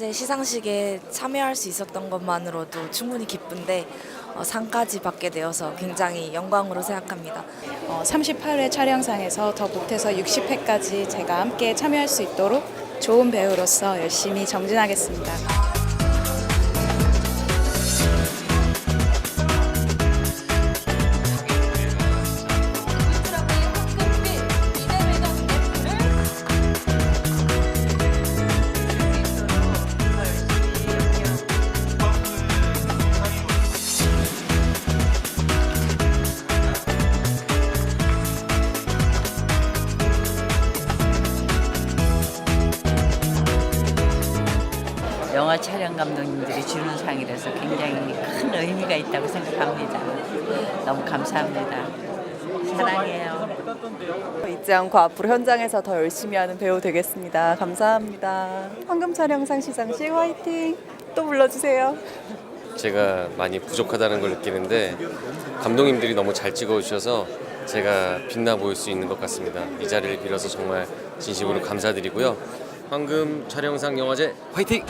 영화제 시상식에 참여할 수 있었던 것만으로도 충분히 기쁜데 어, 상까지 받게 되어서 굉장히 영광으로 생각합니다. 어, 38회 촬영상에서 더 못해서 60회까지 제가 함께 참여할 수 있도록 좋은 배우로서 열심히 정진하겠습니다. 영화 촬영 감독님들이 주는 상이라서 굉장히 큰 의미가 있다고 생각합니다. 너무 감사합니다. 사랑해요. 잊지 않고 앞으로 현장에서 더 열심히 하는 배우 되겠습니다. 감사합니다. 황금 촬영상 시상식 화이팅! 또 불러주세요. 제가 많이 부족하다는 걸 느끼는데 감독님들이 너무 잘 찍어주셔서 제가 빛나 보일 수 있는 것 같습니다. 이 자리를 빌어서 정말 진심으로 감사드리고요. 황금 촬영상 영화제 화이팅!